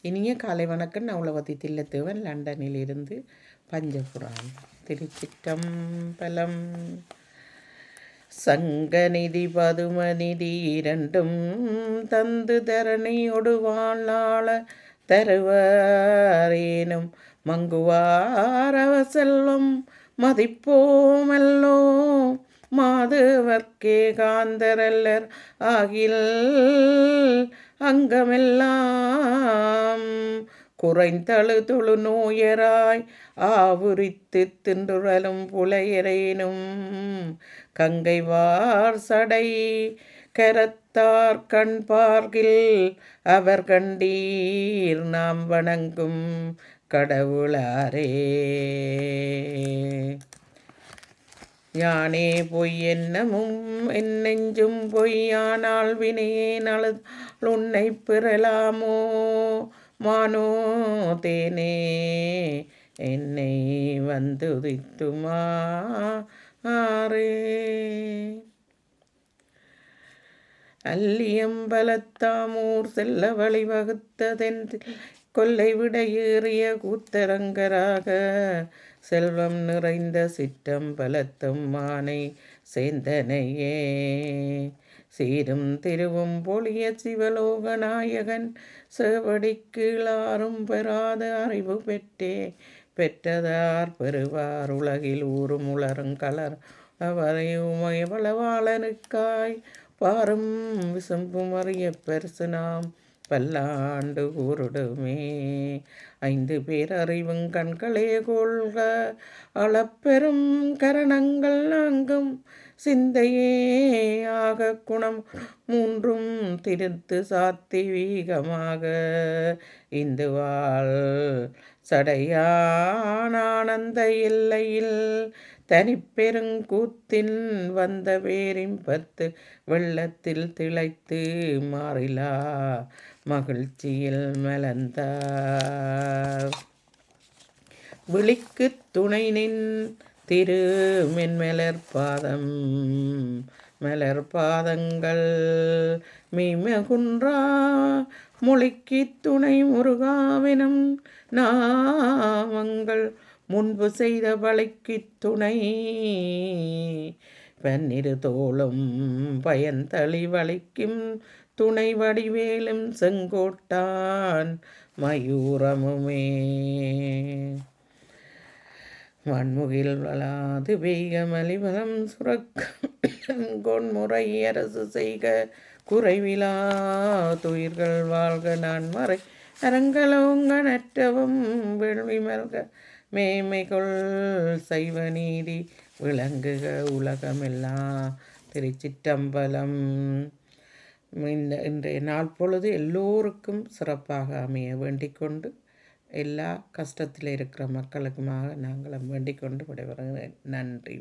இனிய காலை வணக்கம். நான் உலகத்தி தில்லத்துவன். லண்டனில் இருந்து பஞ்சபுரான் திருச்சிற்றம்பலம். சங்கநிதி பதுமநிதி இரண்டும் தந்து தரணியொடு வாழ்நாள தருவாரேனும் மங்குவாரவ செல்வம் மதிப்போமல்லோ மாதவர்க்கே காந்தரல்லர் ஆகில் அங்கமெல்லாம். குறைந்தழு தொழு நோயராய் ஆவுரித்து தின்றுழலும் புலையரேனும். கங்கைவார் சடை கரத்தார் கண் பார்கில் அவர் கண்டீர் நாம் வணங்கும் கடவுளாரே. யானே பொய் என்னமும் என் நெஞ்சும் பொய்யானால் வினையேன் அழுதால் உன்னை பெறலாமோ? மானோ தேனே என்னை வந்து உதித்துமா அல்லியம்பலத்தாமூர் செல்ல வழிவகுத்ததென்று கொல்லை விட ஏறிய கூத்தரங்கராக செல்வம் நிறைந்த சிற்றம் பலத்தும் மானை சேந்தனையே சீரும் திருவும் பொழிய சிவலோக நாயகன் சேவடி கீழாரும் பெறாத அறிவு பெற்றே. பெற்றதார் பெறுவார் உலகில் ஊரும் உளரும் கலர் அவரை உமையவளவாளனுக்காய் பாரும் விசும்பும் அறிய பெருசு நாம் பல்லாண்டு ஊருடுமே. ஐந்து பேர் அறிவும் கண்களே கொள்க. அளப்பெரும் கரணங்கள் நான்கும் சிந்தையே ஆக குணம் மூன்றும் திருத்து சாத்திவீகமாக இந்துவாள் சடையானந்த எல்லையில் தனிப்பெருங்கூத்தின் வந்த பத்து வெள்ளத்தில் திளைத்து மாறிலா. மகிழ்ச்சியில் மலர்ந்த விழிக்கு துணை நின் திரு மென்மலர் பாதம் மலர் பாதங்கள் மீமகுன்றா முளைக்கு துணை முருகாவினம் நாமங்கள் முன்பு செய்த வளைக்கு துணை. பன்னிரு தோளும் பயன்தளி வளைக்கும் துணை வடிவேலும் செங்கோட்டான் மயூரமுமே. மண்முகில் வளாது பெய்க மலிவலம் சுரக்கொன்முறை அரசு செய்க குறைவிலா துயிர்கள் வாழ்க நான் மறை அரங்கலோங்க நற்றவும் வேள்வி மல்க மேமைகொள் சைவ நீதி விளங்குக உலகமெல்லாம் திருச்சிற்றம்பலம் இந்த இன்றைய நாள் பொழுது எல்லோருக்கும் சிறப்பாக அமைய வேண்டிக் கொண்டு எல்லா கஷ்டத்தில் இருக்கிற மக்களுக்குமாக நாங்களும் வேண்டிக் கொண்டு விடைபெறுகிறேன். நன்றி.